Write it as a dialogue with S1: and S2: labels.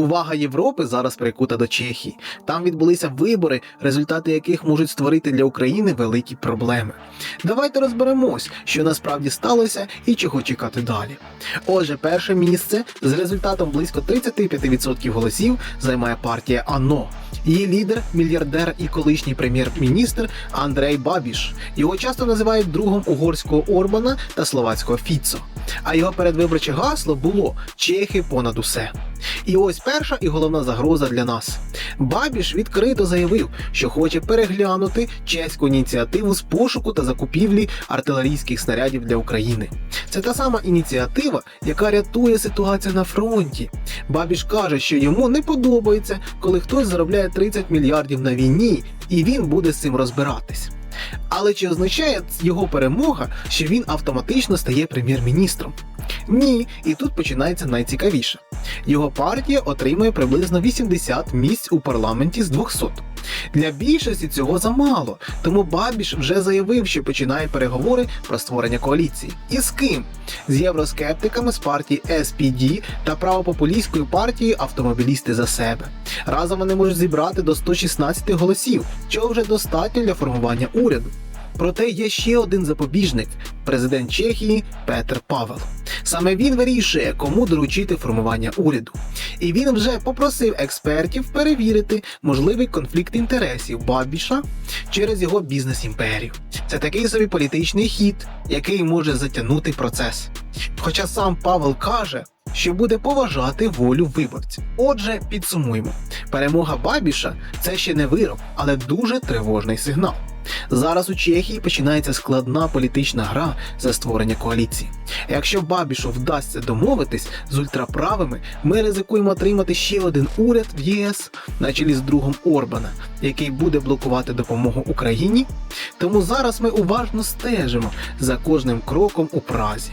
S1: Увага Європи зараз прикута до Чехії. Там відбулися вибори, результати яких можуть створити для України великі проблеми. Давайте розберемось, що насправді сталося і чого чекати далі. Отже, перше місце з результатом близько 35% голосів займає партія АНО. Її лідер, мільярдер і колишній прем'єр-міністр Андрей Бабіш. Його часто називають другом угорського Орбана та словацького Фіцо. А його передвиборче гасло було Чехи понад усе. І ось перша і головна загроза для нас. Бабіш відкрито заявив, що хоче переглянути чеську ініціативу з пошуку та закупівлі артилерійських снарядів для України. Це та сама ініціатива, яка рятує ситуацію на фронті. Бабіш каже, що йому не подобається, коли хтось заробляє 30 мільярдів на війні, і він буде з цим розбиратись. Але чи означає його перемога, що він автоматично стає прем'єр-міністром? Ні, і тут починається найцікавіше. Його партія отримує приблизно 80 місць у парламенті з 200. Для більшості цього замало, тому Бабіш вже заявив, що починає переговори про створення коаліції. І з ким? З євроскептиками з партії SPD та правопопулістською партією Автомобілісти за себе. Разом вони можуть зібрати до 116 голосів, чого вже достатньо для формування уряду. Проте є ще один запобіжник президент Чехії Петер Павел. Саме він вирішує, кому доручити формування уряду. І він вже попросив експертів перевірити можливий конфлікт інтересів Бабіша через його бізнес-імперію. Це такий собі політичний хід, який може затягнути процес. Хоча сам Павел каже, що буде поважати волю виборців. Отже, підсумуємо: перемога Бабіша це ще не вирок, але дуже тривожний сигнал. Зараз у Чехії починається складна політична гра за створення коаліції. Якщо Бабішу вдасться домовитись з ультраправими, ми ризикуємо отримати ще один уряд в ЄС на чолі з другом Орбана, який буде блокувати допомогу Україні. Тому зараз ми уважно стежимо за кожним кроком у Празі.